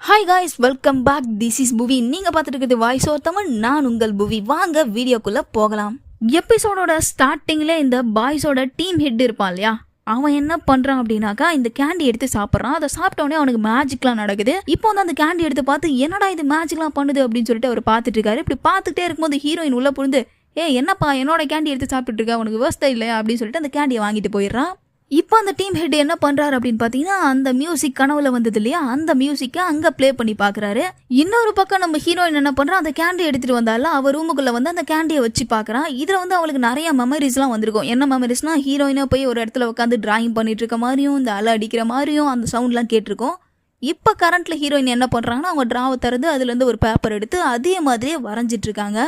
Hi guys welcome back this is Bhuvi நீங்கள் பார்த்துட்டு இருக்கிறது வாய்ஸ் ஓர் தமிழ் நான் உங்கள் புவி வாங்க வீடியோக்குள்ளே போகலாம். எபிசோடோட ஸ்டார்டிங்கில் இந்த பாய்ஸோட டீம் ஹெட் இருப்பான் இல்லையா? அவன் என்ன பண்றான் அப்படின்னாக்கா இந்த கேண்டி எடுத்து சாப்பிட்றான். அதை சாப்பிட்டோடனே அவனுக்கு மேஜிக்லாம் நடக்குது. இப்போ வந்து அந்த கேண்டி எடுத்து பார்த்து என்னடா இது மேஜிக்லாம் பண்ணுது? அப்படின்னு சொல்லிட்டு அவர் பார்த்துட்டு இருக்காரு. இப்படி பார்த்துட்டே இருக்கும்போது ஹீரோயின் உள்ள புரிந்து ஏ என்னப்பா என்னோட கேண்டி எடுத்து சாப்பிட்டுட்டு இருக்க? உனக்கு விவசாயம் இல்லையா? அப்படின்னு சொல்லிட்டு அந்த கேண்டியை வாங்கிட்டு போயிடுறான். இப்போ அந்த டீம் ஹெட் என்ன பண்ணுறாரு அப்படின்னு பார்த்தீங்கன்னா அந்த மியூசிக் கனவுல வந்தது இல்லையா? அந்த மியூசிக்கை அங்கே ப்ளே பண்ணி பார்க்குறாரு. இன்னொரு பக்கம் நம்ம ஹீரோயின் என்ன பண்ணுறா அந்த கேண்டி எடுத்துகிட்டு வந்தாலும் அவள் ரூமுக்குள்ளே வந்து அந்த கேண்டியை வச்சு பார்க்குறான். இதில் வந்து அவளுக்கு நிறைய மெமரிஸ்லாம் வந்திருக்கும். என்ன மெமரிஸ்னால் ஹீரோயினா போய் ஒரு இடத்துல உட்காந்து டிராயிங் பண்ணிட்டு இருக்க மாதிரியும் இந்த அலை அடிக்கிற மாதிரியும் அந்த சவுண்ட்லாம் கேட்டிருக்கோம். இப்போ கரண்ட்ல ஹீரோயின் என்ன பண்ணுறாங்கன்னா அவங்க ட்ராவை திறந்து அதுலேருந்து ஒரு பேப்பர் எடுத்து அதே மாதிரியே வரைஞ்சிட்ருக்காங்க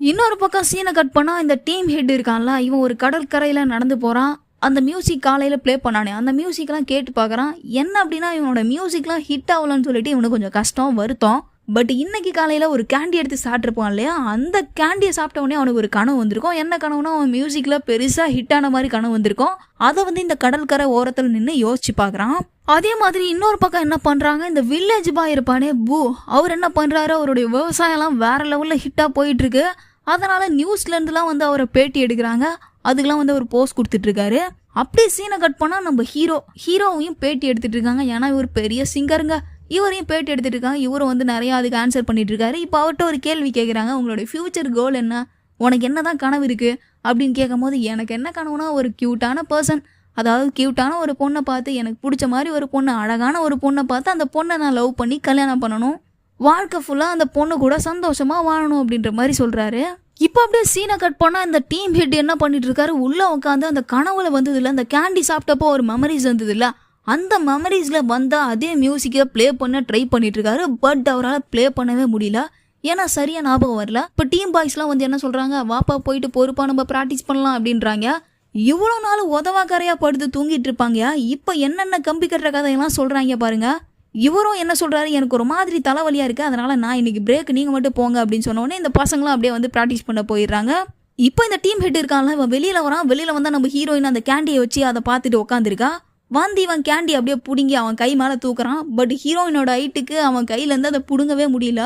இன்னொரு பக்கம் சீனை கட் பண்ணால் இந்த டீம் ஹெட் இருக்கான்ல இவன் ஒரு கடற்கரையில் நடந்து போகிறான் அந்த மியூசிக் காலையில் ப்ளே பண்ணானே அந்த மியூசிக்லாம் கேட்டு பார்க்குறான் என்ன அப்படின்னா இவனோட மியூசிக்லாம் ஹிட் ஆகலன்னு சொல்லிட்டு இவனுக்கு கொஞ்சம் கஷ்டம் வருத்தம். பட் இன்னைக்கு காலையில் ஒரு கேண்டி எடுத்து சாப்பிட்ருப்பான் இல்லையா? அந்த கேண்டியை சாப்பிட்ட உடனே அவனுக்கு ஒரு கனவு வந்திருக்கும். என்ன கனவுனா அவன் மியூசிக்கில் பெருசாக ஹிட் ஆன மாதிரி கனவு வந்திருக்கும். அதை வந்து இந்த கடற்கரை ஓரத்தில் நின்று யோசிச்சு பார்க்குறான் அதே மாதிரி இன்னொரு பக்கம் என்ன பண்ணுறாங்க இந்த வில்லேஜ் பாய் இருப்பானே பூ அவர் என்ன பண்ணுறாரு அவருடைய விவசாயம்லாம் வேறு லெவலில் ஹிட்டாக போயிட்டுருக்கு அதனால் நியூஸ்லேருந்துலாம் வந்து அவரை பேட்டி எடுக்கிறாங்க. அதுக்கெல்லாம் வந்து அவர் போஸ்ட் கொடுத்துட்ருக்காரு. அப்படியே சீனை கட் பண்ணால் நம்ம ஹீரோ ஹீரோவையும் பேட்டி எடுத்துகிட்டு இருக்காங்க ஏன்னா இவர் பெரிய சிங்கருங்க இவரையும் பேட்டி எடுத்துகிட்டு இருக்காங்க இவரும் வந்து நிறையா அதுக்கு ஆன்சர் பண்ணிட்டு இருக்காரு இப்போ அவர்கிட்ட ஒரு கேள்வி கேட்குறாங்க உங்களுடைய ஃபியூச்சர் கோல் என்ன? உனக்கு என்னதான் கனவு இருக்குது அப்படின்னு கேட்கும்போது எனக்கு என்ன கனவுனா ஒரு க்யூட்டான பர்சன் அதாவது க்யூட்டான ஒரு பொண்ணை பார்த்து எனக்கு பிடிச்ச மாதிரி ஒரு பொண்ணு அழகான ஒரு பொண்ணை பார்த்து அந்த பொண்ணை நான் லவ் பண்ணி கல்யாணம் பண்ணணும். வாழ்க்கை ஃபுல்லாக அந்த பொண்ணு கூட சந்தோஷமாக வாழணும் அப்படின்ற மாதிரி சொல்கிறாரு இப்போ அப்படியே சீனை கட் பண்ணால் இந்த டீம் ஹெட் என்ன பண்ணிட்டு இருக்காரு? உள்ளே உட்காந்து அந்த கனவுல வந்தது அந்த கேண்டி சாப்பிட்டப்போ ஒரு மெமரிஸ் வந்ததில்ல அந்த மெமரிஸில் வந்தால் அதே மியூசிக்கை ப்ளே பண்ண ட்ரை பண்ணிட்டு இருக்காரு. பட் அவரால் ப்ளே பண்ணவே முடியல. ஏன்னா சரியா ஞாபகம் வரல. இப்போ டீம் பாய்ஸ்லாம் வந்து என்ன சொல்கிறாங்க வாப்பா போயிட்டு பொறுப்பாக நம்ம ப்ராக்டிஸ் பண்ணலாம் அப்படின்றாங்க. இவ்வளோ நாள் உதவாக்கரையாக படுத்து தூங்கிட்டு இருப்பாங்க. இப்போ என்னென்ன கம்பி கட்டுற கதையெல்லாம் சொல்கிறாங்க பாருங்கள் இவரும் என்ன சொல்கிறாரு எனக்கு ஒரு மாதிரி தலைவலியாக இருக்குது அதனால் நான் இன்னைக்கு பிரேக் நீங்கள் மட்டும் போங்க அப்படின்னு சொன்னோடனே இந்த பசங்களும் அப்படியே வந்து ப்ராக்டிஸ் பண்ண போயிடுறாங்க. இப்போ இந்த டீம் ஹெட் இருக்கான்ல இவன் வெளியில் வரான். வெளியில் வந்தால் நம்ம ஹீரோயின் அந்த கேண்டியை வச்சு அதை பார்த்துட்டு உட்காந்துருக்கா வந்து இவன் கேண்டி அப்படியே பிடுங்கி அவன் கை மேலே தூக்குறான். பட் ஹீரோயினோட ஹைட்டுக்கு அவன் கையிலேருந்து அதை பிடுங்கவே முடியல.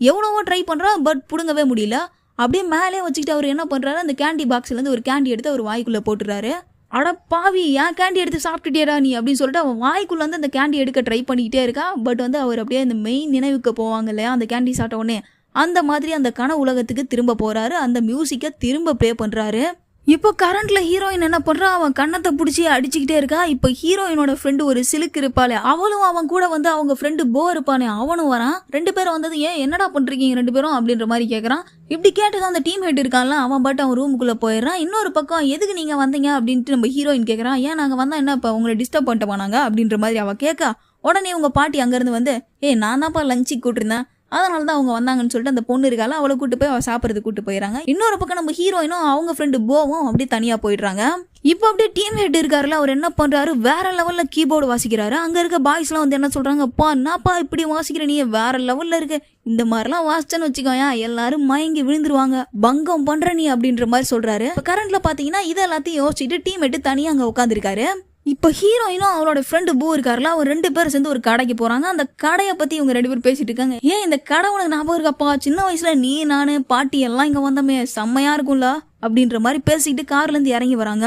எவ்வளவோ ட்ரை பண்ணுறான் பட் பிடுங்கவே முடியல. அப்படியே மேலே வச்சுக்கிட்டு அவர் என்ன பண்ணுறாரு அந்த கேண்டி பாக்ஸ்லேருந்து ஒரு கேண்டி எடுத்து அவர் வாய்க்குள்ளே போட்டுறாரு அட பாவி ஏன் கேண்டி எடுத்து சாப்பிட்டுட்டேடா நீ? அப்படின்னு சொல்லிட்டு அவன் வாய்க்குள்ள வந்து அந்த கேண்டி எடுக்க ட்ரை பண்ணிக்கிட்டே இருக்கா. பட் வந்து அவர் அப்படியே அந்த மெயின் நினைவுக்கு போவாங்க இல்லையா? அந்த கேண்டி சாப்பிட்ட உடனே அந்த மாதிரி அந்த கன உலகத்துக்கு திரும்ப போறாரு. அந்த மியூசிக்கை திரும்ப ப்ளே பண்றாரு. இப்போ கரண்ட்ல ஹீரோயின் என்ன பண்றா அவன் கண்ணத்தை பிடிச்சி அடிச்சுக்கிட்டே இருக்கா இப்போ ஹீரோயினோட ஃப்ரெண்டு ஒரு சிலுக்கு இருப்பாளே. அவளும் அவன் கூட வந்து அவங்க ஃப்ரெண்டு போ இருப்பானே. அவனும் வரான். ரெண்டு பேரும் வந்தது ஏன் என்னடா பண்றீங்க ரெண்டு பேரும்? அப்படின்ற மாதிரி கேட்கறான் இப்படி கேட்டது அந்த டீம் ஹெட் இருக்கான்ல அவன் பாட்டு அவன் ரூமுக்குள்ள போயிடுறான். இன்னொரு பக்கம் எதுக்கு நீங்க வந்தீங்க? அப்படின்ட்டு நம்ம ஹீரோயின் கேட்கறான் ஏன் நாங்க வந்தா என்ன இப்போ உங்களை டிஸ்டர்ப் பண்ணிட்டு போனாங்க அப்படின்ற மாதிரி அவள் கேட்கா உடனே உங்க பாட்டி அங்கேருந்து வந்து ஏய் நான் தான்ப்பா லஞ்சுக்கு கூட்டிருந்தேன். அதனால தான் அவங்க வந்தாங்கன்னு சொல்லிட்டு அந்த பொண்ணு இருக்கால அவளை கூட்டு போய் அவள் சாப்பிட்றது கூட்டு போயிடறாங்க இன்னொரு பக்கம் நம்ம ஹீரோயினும் அவங்க ஃப்ரெண்டு போவும் அப்படியே தனியாக போயிடுறாங்க. இப்போ அப்படியே டீம் ஹெட் இருக்காருல அவர் என்ன பண்ணுறாரு வேற லெவலில் கீபோர்டு வாசிக்கிறாரு. அங்கே இருக்க பாய்ஸ்லாம் வந்து என்ன சொல்கிறாங்க அப்பா என்னப்பா இப்படி வாசிக்கிற நீ? வேற லெவலில் இருக்க. இந்த மாதிரிலாம் வாசிச்சேன்னு வச்சுக்கோயா எல்லாரும் மயங்கி விழுந்துருவாங்க. பங்கம் பண்ணுற நீ அப்படின்ற மாதிரி சொல்கிறாரு இப்போ கரண்ட்டில் பார்த்தீங்கன்னா இதை எல்லாத்தையும் யோசிச்சுட்டு டீம் ஹெட் தனியாக அங்கே உட்காந்துருக்காரு இப்போ ஹீரோயினும் அவளோட ஃப்ரெண்டு பூ இருக்காருல அவர் ரெண்டு பேரும் சேர்ந்து ஒரு கடைக்கு போறாங்க. அந்த கடையை பத்தி இவங்க ரெண்டு பேரும் பேசிட்டு இருக்காங்க. ஏன் இந்த கடை உனக்கு ஞாபகம் இருக்காப்பா சின்ன வயசுல நீ நானு பாட்டி எல்லாம் இங்க வந்தோமே செம்மையா இருக்கும்ல அப்படின்ற மாதிரி பேசிக்கிட்டு கார்ல இருந்து இறங்கி வராங்க.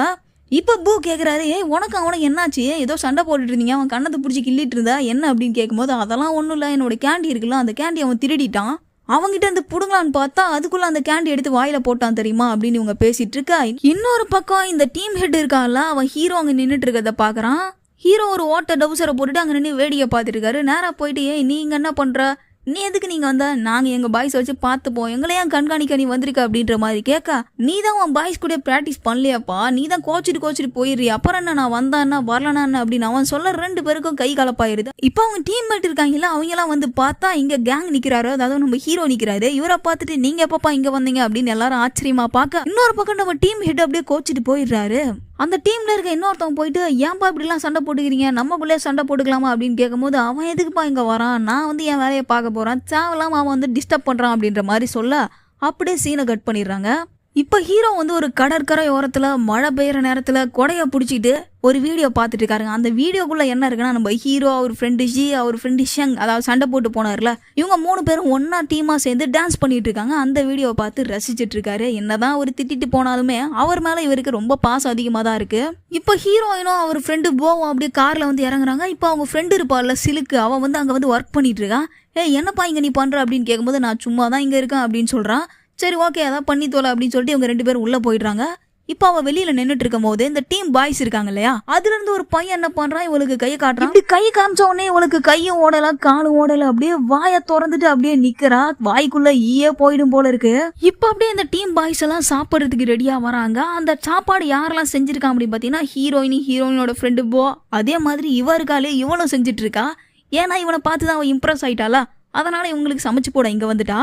இப்போ பூ கேட்குறாரு ஏ உனக்கு அவனுக்கு என்னாச்சு? ஏதோ சண்டை போட்டுட்டு இருந்தீங்க அவன் கண்ணத்தை பிடிச்சி கிள்ளிட்டு இருந்தா என்ன? அப்படின்னு கேட்கும்போது அதெல்லாம் ஒன்றும் இல்லை என்னோட கேண்டி இருக்குல்ல அந்த கேண்டி அவன் திருடிட்டான். அவங்ககிட்ட இருந்து புடுங்கலான்னு பார்த்தா அதுக்குள்ள அந்த கேண்டி எடுத்து வாயில போட்டான் தெரியுமா? அப்படின்னு இவங்க பேசிட்டு இருக்கா. இன்னொரு பக்கம் இந்த டீம் ஹெட் இருக்கான்ல அவன் ஹீரோ அங்க நின்றுட்டு இருக்கிறத பாக்குறான். ஹீரோ ஒரு ஓட்ட டவுசரை போட்டுட்டு அங்க நின்று வேடிக்கை பார்த்துட்டு இருக்காரு. நேரா போயிட்டு நீ நீங்க என்ன பண்ற? நீ எதுக்கு நீங்க வந்தா? நாங்க எங்க பாய்ஸ் வச்சு பார்த்துப்போம். எங்களை ஏன் கண்காணிக்க நீ வந்திருக்க அப்படின்ற மாதிரி கேட்க நீ தான் உன் பாய்ஸ் கூட பிராக்டிஸ் பண்ணலையாப்பா? நீ தான் கோச்சிட்டு கோச்சிட்டு போயிடுறி. அப்புறம் என்ன? நான் வந்தான்னா வரலனா என்ன? அப்படின்னு அவன் சொல்ல ரெண்டு பேருக்கும் கை கலப்பாயிருது. இப்போ அவங்க டீம் மேட் இருக்காங்கல்ல அவங்க எல்லாம் வந்து பார்த்தா இங்க கேங் நிக்கிறாரு. அதாவது நம்ம ஹீரோ நிக்கிறாரு. இவரை பார்த்துட்டு நீங்க எப்பப்பா இங்க வந்தீங்க? அப்படின்னு எல்லாரும் ஆச்சரியமா பார்க்க இன்னொரு பக்கம் நம்ம டீம் ஹெட் அப்படியே கோச்சிட்டு போயிடுறாரு. அந்த டீமில் இருக்க இன்னொருத்தவன் போயிட்டு ஏன்பா இப்படிலாம் சண்டை போட்டுக்கிறீங்க? நம்ம பிள்ளைய சண்டை போட்டுக்கலாமா? அப்படின்னு கேட்கும்போது அவன் எதுக்குப்பா இங்கே வரான்? நான் வந்து என் வேலையை பார்க்க போகிறான் தேவையில்லாம அவன் வந்து டிஸ்டர்ப் பண்ணுறான் அப்படின்ற மாதிரி சொல்ல அப்படியே சீனை கட் பண்ணிடுறாங்க. இப்போ ஹீரோ வந்து ஒரு கடற்கரை ஓரத்தில் மழை பெய்யுற நேரத்தில் கொடையை பிடிச்சிட்டு ஒரு வீடியோ பார்த்துட்டு இருக்காருங்க. அந்த வீடியோக்குள்ளே என்ன இருக்குன்னா நம்ம ஹீரோ அவர் ஃப்ரெண்டு ஜி அவர் ஃப்ரெண்டு ஷங் அதாவது சண்டை போட்டு போனார்ல இவங்க மூணு பேரும் ஒன்றா டீமாக சேர்ந்து டான்ஸ் பண்ணிட்டு இருக்காங்க. அந்த வீடியோவை பார்த்து ரசிச்சிட்டு இருக்காரு. என்னதான் அவர் திட்டிட்டு போனாலுமே அவர் மேலே இவருக்கு ரொம்ப பாசம் அதிகமாக தான் இருக்கு. இப்போ ஹீரோயினும் அவர் ஃப்ரெண்டு போவும் அப்படியே காரில் வந்து இறங்குறாங்க. இப்போ அவங்க ஃப்ரெண்டு இருப்பாள்ல சிலுக்கு அவன் வந்து அங்கே வந்து ஒர்க் பண்ணிட்டு இருக்கான். ஏ என்னப்பா இங்கே நீ பண்ணுற அப்படின்னு கேட்கும்போது நான் சும்மா தான் இங்கே இருக்கேன் அப்படின்னு சொல்கிறான் சரி ஓகே அதான் பண்ணி தோல அப்படின்னு சொல்லிட்டு இவங்க ரெண்டு பேரும் உள்ள போயிடுறாங்க. இப்போ அவ வெளியில நின்னுட்டு இருக்கும் போது இந்த டீம் பாய்ஸ் இருக்காங்க இல்லையா? அதுல இருந்து ஒரு பையன் என்ன பண்றான்? இவளுக்கு கையை காட்டுறான். இப்படி கை காமிச்ச உடனே இவளுக்கு கையும் ஓடல காலும் ஓடல அப்படியே வாயை திறந்துட்டு அப்படியே நிக்கிறா. வாய்க்குள்ள ஈயே போயிடும் போல இருக்கு. இப்போ அப்படியே இந்த டீம் பாய்ஸ் எல்லாம் சாப்பிட்றதுக்கு ரெடியா வராங்க. அந்த சாப்பாடு யாரெல்லாம் செஞ்சிருக்கா அப்படின்னு பாத்தீங்கன்னா ஹீரோயினி ஹீரோயினோட ஃப்ரெண்டு போ. அதே மாதிரி இவ இருக்காளே இவளும் செஞ்சுட்டு இருக்கா. ஏன்னா இவனை பார்த்து தான் அவன் இம்ப்ரெஸ் ஆயிட்டாளா? அதனால இவங்களுக்கு சமைச்சு போட இங்க வந்துட்டா.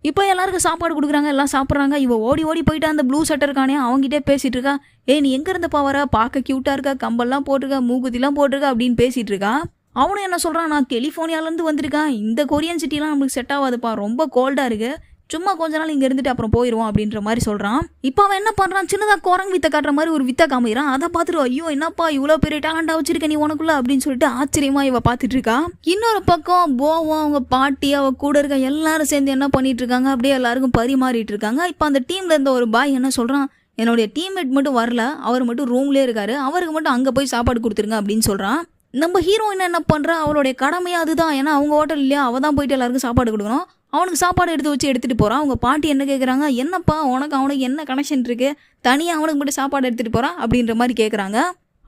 இப்போ எல்லாருக்கும் சாப்பாடு கொடுக்குறாங்க எல்லாம் சாப்பிட்றாங்க. இவள் ஓடி ஓடி போயிட்டு அந்த ப்ளூ சட்டர் இருக்கானே அவங்ககிட்டே பேசிட்டு இருக்கா. ஏய் நீ எங்க இருந்தப்பா வர? பார்க்க க்யூட்டாக இருக்கா? கம்பல்லாம் போட்டிருக்கா மூக்குத்திலாம் போட்டிருக்கா அப்படின்னு பேசிகிட்டு இருக்கா. அவனும் என்ன சொல்கிறான் நான் கெலிஃபோர்னியாலேருந்து வந்திருக்கான் வந்திருக்கேன். இந்த கொரியன் சிட்டிலாம் நம்மளுக்கு செட் ஆகாதுப்பா. ரொம்ப கோல்டாக இருக்குது சும்மா கொஞ்ச நாள் இங்கே இருந்துட்டு அப்புறம் போயிடுவோம் அப்படின்ற மாதிரி சொல்கிறான் இப்போ அவன் என்ன பண்ணுறான் சின்னதாக குரங்கு வித்தை காட்டுற மாதிரி ஒரு வித்தை காமிக்கிறான். அதை பார்த்துட்டு ஐயோ என்னப்பா இவ்வளோ பெரிய டேலண்டா வச்சிருக்க நீ உனக்குள்ள? அப்படின்னு சொல்லிட்டு ஆச்சரியமா இவ பார்த்துட்டு இருக்கா. இன்னொரு பக்கம் போவும் அவங்க பாட்டி அவ கூட இருக்க எல்லாரும் சேர்ந்து என்ன பண்ணிட்டு இருக்காங்க? அப்படியே எல்லாருக்கும் பரிமாறிட்டு இருக்காங்க. இப்போ அந்த டீம்ல இருந்த ஒரு பாய் என்ன சொல்கிறான் என்னுடைய டீம்மேட் மட்டும் வரல. அவர் மட்டும் ரூம்லேயே இருக்காரு. அவருக்கு மட்டும் அங்கே போய் சாப்பாடு கொடுத்துருங்க அப்படின்னு சொல்கிறான் நம்ம ஹீரோயின் என்ன பண்ணுறா அவளுடைய கடமையாக அதுதான். ஏன்னா அவங்க ஹோட்டல் இல்லையா அவள் தான் போயிட்டு எல்லாருக்கும் சாப்பாடு கொடுக்கணும். அவனுக்கு சாப்பாடு எடுத்து வச்சு எடுத்துகிட்டு போகிறான் அவங்க பாட்டி என்ன கேட்குறாங்க என்னப்பா உனக்கு அவனுக்கு என்ன கனெக்ஷன் இருக்குது தனியாக அவனுக்கு மட்டும் சாப்பாடு எடுத்துகிட்டு போகிறான் அப்படின்ற மாதிரி கேட்குறாங்க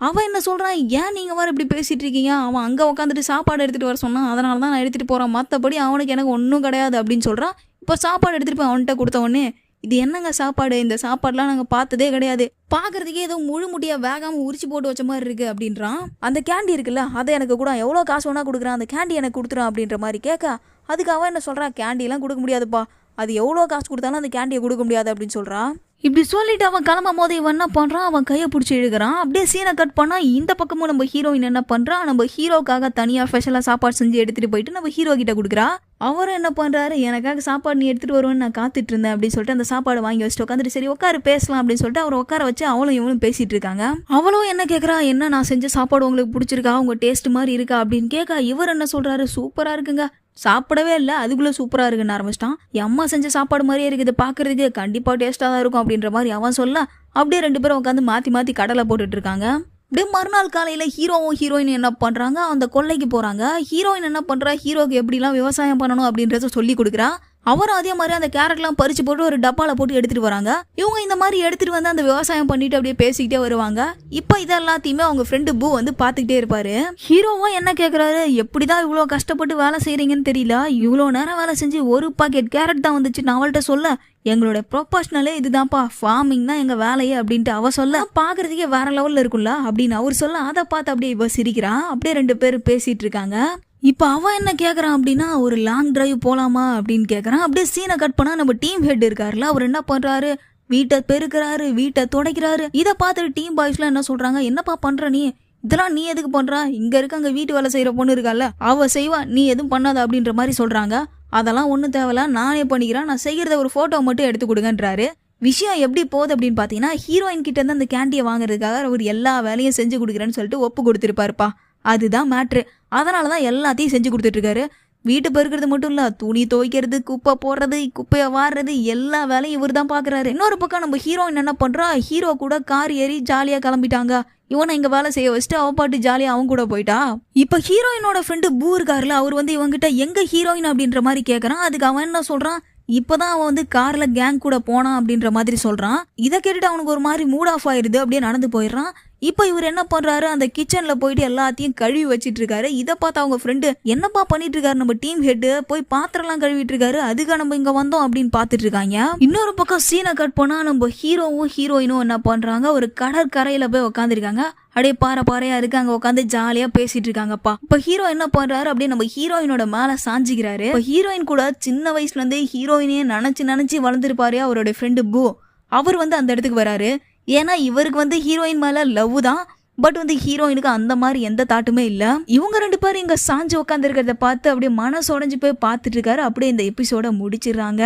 அவன் என்ன சொல்கிறான் ஏன் நீங்கள் வேறு இப்படி பேசிகிட்டு இருக்கீங்க? அவன் அங்கே உட்காந்துட்டு சாப்பாடு எடுத்துகிட்டு வர சொன்னான் அதனால தான் நான் எடுத்துகிட்டு போகிறேன் மற்றபடி அவனுக்கு எனக்கு ஒன்றும் கிடையாது அப்படின்னு சொல்கிறான் இப்போ சாப்பாடு எடுத்துகிட்டு போய் அவன்கிட்ட கொடுத்த உடனே இது என்னங்க சாப்பாடு? இந்த சாப்பாடுலாம் நாங்கள் பார்த்ததே கிடையாது. பார்க்கறதுக்கே ஏதோ முழு முட்டியா வேகாம உரிச்சு போட்டு வச்ச மாதிரி இருக்கு அப்படின்றான். அந்த கேண்டி இருக்குல்ல அதை எனக்கு கூட எவ்வளோ காசு வேணா கொடுக்குறான். அந்த கேண்டி எனக்கு கொடுத்துரும் அப்படின்ற மாதிரி கேட்க. அதுக்காக என்ன சொல்றான்? கேண்டிலாம் கொடுக்க முடியாதுப்பா. அது எவ்வளோ காசு கொடுத்தாலும் அந்த கேண்டியை கொடுக்க முடியாது அப்படின்னு சொல்கிறான் இப்படி சொல்லிட்டு அவன் கிளம்பும் போது இவன் என்ன பண்ணுறான் அவன் கையை பிடிச்சி இழுக்கிறான். அப்படியே சீனை கட் பண்ணால் இந்த பக்கமும் நம்ம ஹீரோயின் என்ன பண்ணுறான் நம்ம ஹீரோக்காக தனியாக ஸ்பெஷலாக சாப்பாடு செஞ்சு எடுத்துகிட்டு போயிட்டு நம்ம ஹீரோ கிட்ட கொடுக்குறா. அவரும் என்ன பண்ணுறாரு எனக்காக சாப்பாடு நீ எடுத்துகிட்டு வருவேன்னு நான் காத்துட்டு இருந்தேன் அப்படின்னு சொல்லிட்டு அந்த சாப்பாடு வாங்கி வச்சுட்டு உட்காந்துட்டு சரி உட்காரு பேசலாம் அப்படின்னு சொல்லிட்டு அவர் உட்கார வச்சு அவளும் இவளும் பேசிகிட்டு இருக்காங்க. அவளும் என்ன கேட்குறா என்ன நான் செஞ்ச சாப்பாடு உங்களுக்கு பிடிச்சிருக்கா? உங்கள் டேஸ்ட் மாதிரி இருக்கா? அப்படின்னு கேட்க இவர் என்ன சொல்கிறாரு சூப்பராக இருக்குங்க. சாப்பிடவே இல்லை. அதுக்குள்ளே சூப்பராக இருக்குன்னு ஆரம்பிச்சிட்டான். என் அம்மா செஞ்ச சாப்பாடு மாதிரியே இருக்குது. பார்க்குறதுக்கு கண்டிப்பாக டேஸ்ட்டாக தான் இருக்கும் அப்படின்ற மாதிரி அவன் சொல்ல அப்படியே ரெண்டு பேரும் உட்காந்து மாற்றி மாற்றி கடலை போட்டுட்டு இருக்காங்க. அப்படியே மறுநாள் காலையில் ஹீரோவும் ஹீரோயின் என்ன பண்ணுறாங்க அந்த கொல்லைக்கு போகிறாங்க ஹீரோயின் என்ன பண்ணுறா ஹீரோக்கு எப்படிலாம் விவசாயம் பண்ணணும் அப்படின்றத சொல்லி கொடுக்குறா. அவரும் அதே மாதிரி அந்த கேரட்லாம் பறிச்சு போட்டு ஒரு டப்பாவில் போட்டு எடுத்துட்டு வராங்க. இவங்க இந்த மாதிரி எடுத்துட்டு வந்து அந்த விவசாயம் பண்ணிட்டு அப்படியே பேசிக்கிட்டே வருவாங்க. இப்போ இது எல்லாத்தையுமே அவங்க ஃப்ரெண்டு பூ வந்து பார்த்துக்கிட்டே இருப்பாரு. ஹீரோவும் என்ன கேக்குறாரு? எப்படிதான் இவ்வளோ கஷ்டப்பட்டு வேலை செய்கிறீங்கன்னு தெரியல. இவ்வளோ நேரம் வேலை செஞ்சு ஒரு பாக்கெட் கேரட் தான் வந்துச்சு. நான் அவள்கிட்ட சொல்ல எங்களோட ப்ரொஃபஷனலே இதுதான்ப்பா. ஃபார்மிங் தான் எங்கள் வேலையே அப்படின்ட்டு அவ சொல்ல பார்க்குறதுக்கே வேற லெவலில் இருக்கும்ல அப்படின்னு அவர் சொல்ல அதை பார்த்து அப்படியே இவ சிரிக்கிறான் அப்படியே ரெண்டு பேரும் பேசிகிட்டு இருக்காங்க. இப்போ அவன் என்ன கேட்குறான் அப்படின்னா ஒரு லாங் டிரைவ் போகலாமா அப்படின்னு கேட்குறான் அப்படியே சீனை கட் பண்ணால் நம்ம டீம் ஹெட் இருக்காருல்ல அவர் என்ன பண்ணுறாரு வீட்டை பெருக்கிறாரு வீட்டை துடைக்கிறாரு. இதை பார்த்துட்டு டீம் பாய்ஸ்லாம் என்ன சொல்கிறாங்க என்னப்பா பண்ணுற நீ? இதெல்லாம் நீ எதுக்கு பண்ணுறா இங்கே இருக்க அங்கே வீட்டு வேலை செய்கிற பொண்ணு இருக்கால அவள் செய்வா நீ எதுவும் பண்ணாத அப்படின்ற மாதிரி சொல்கிறாங்க அதெல்லாம் ஒன்றும் தேவையில்ல நானே பண்ணிக்கிறேன். நான் செய்கிறத ஒரு ஃபோட்டோ மட்டும் எடுத்து கொடுங்கன்றாரு. விஷயம் எப்படி போகுது அப்படின்னு பார்த்தீங்கன்னா ஹீரோயின் கிட்ட இருந்து அந்த கேண்டியை வாங்குறதுக்காக அவர் எல்லா வேலையும் செஞ்சு கொடுக்குறேன்னு சொல்லிட்டு ஒப்பு கொடுத்துருப்பாருப்பா. அதுதான் மேட்ரு அதனால தான் எல்லாத்தையும் செஞ்சு கொடுத்துட்ருக்காரு. வீட்டு பெருக்கிறது மட்டும் இல்லை துணி துவைக்கிறது குப்பை போடுறது குப்பையை வாடுறது எல்லா வேலையும் இவர் தான் பார்க்குறாரு இன்னொரு பக்கம் நம்ம ஹீரோயின் என்ன பண்ணுறா ஹீரோ கூட கார் ஏறி ஜாலியாக கிளம்பிட்டாங்க. இவனை இங்கே வேலை செய்ய வச்சுட்டு அவன் பாட்டு ஜாலியாக அவன் கூட போயிட்டா? இப்போ ஹீரோயினோட ஃப்ரெண்டு பூ இருக்காருல அவர் வந்து இவங்கிட்ட எங்கே ஹீரோயின் அப்படின்ற மாதிரி கேட்குறான் அதுக்கு அவன் என்ன சொல்கிறான் இப்போதான் அவன் வந்து காரில் கேங் கூட போனான் அப்படின்ற மாதிரி சொல்கிறான் இதை கேட்டுட்டு அவனுக்கு ஒரு மாதிரி மூட் ஆஃப் ஆயிடுது அப்படியே நடந்து போயிடுறான். இப்போ இவர் என்ன பண்றாரு? அந்த கிச்சன்ல போயிட்டு எல்லாத்தையும் கழுவி வச்சிட்டு இருக்காரு இதை பார்த்து அவங்க ஃப்ரெண்டு என்னப்பா பண்ணிட்டு இருக்காரு நம்ம டீம் ஹெட் போய் பாத்திரம்லாம் கழுவிட்டு இருக்காரு அதுக்கு நம்ம இங்க வந்தோம் அப்படின்னு பார்த்துட்டு இருக்காங்க இன்னொரு பக்கம் சீனை கட் பண்ணா நம்ம ஹீரோவும் ஹீரோயினும் என்ன பண்றாங்க? ஒரு கடற்கரையில போய் உட்காந்துருக்காங்க அப்படியே பாறை பாறையா இருக்கு. அங்க உட்காந்து ஜாலியா பேசிட்டு இருக்காங்கப்பா இப்ப ஹீரோ என்ன பண்றாரு? அப்படியே நம்ம ஹீரோயினோட மேல சாஞ்சிக்கிறாரு. இப்ப ஹீரோயின் கூட சின்ன வயசுல இருந்தே ஹீரோயினே நினைச்சு நினைச்சு வளர்ந்துருப்பாரு அவரோட ஃப்ரெண்டு பூ அவர் வந்து அந்த இடத்துக்கு வராரு. ஏன்னா இவருக்கு வந்து ஹீரோயின் மேலே லவ் தான். பட் வந்து ஹீரோயினுக்கு அந்த மாதிரி எந்த தாட்டுமே இல்லை. இவங்க ரெண்டு பேரும் இங்கே சாஞ்சு உட்காந்துருக்கிறத பார்த்து அப்படியே மனசு போய் பார்த்துட்டு இருக்காரு. அப்படியே இந்த எபிசோட முடிச்சிடுறாங்க.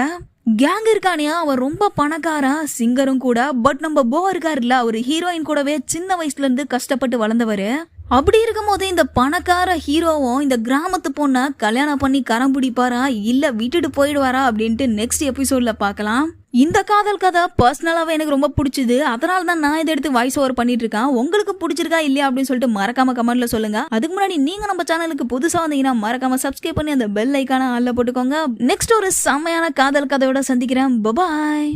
கேங் இருக்கானியா அவன் ரொம்ப பணக்காரன் சிங்கரும் கூட. பட் நம்ம போ இருக்காருல்ல அவர் ஹீரோயின் கூடவே சின்ன வயசுல இருந்து கஷ்டப்பட்டு வளர்ந்தவர். அப்படி இருக்கும் போது இந்த பணக்கார ஹீரோவும் இந்த கிராமத்து பொண்ணை கல்யாணம் பண்ணி கரம் பிடிப்பாரா? இல்ல விட்டுட்டு போயிடுவாரா? அப்படின்ட்டு நெக்ஸ்ட் எபிசோட்ல பார்க்கலாம். இந்த காதல் கதை பர்சனலாகவே எனக்கு ரொம்ப பிடிச்சது. அதனால தான் நான் இதை எடுத்து வாய்ஸ் ஓவர் பண்ணிட்டு இருக்கேன் உங்களுக்கு பிடிச்சிருக்கா இல்லையா அப்படின்னு சொல்லிட்டு மறக்காம கமெண்ட்ல சொல்லுங்க. அதுக்கு முன்னாடி நீங்க நம்ம சேனலுக்கு புதுசா வந்தீங்கன்னா மறக்காம சப்ஸ்கிரைப் பண்ணி அந்த பெல் ஐக்கான ஆள்ல போட்டுக்கோங்க. நெக்ஸ்ட் ஒரு செம்மையான காதல் கதையோட சந்திக்கிறேன். பபாய்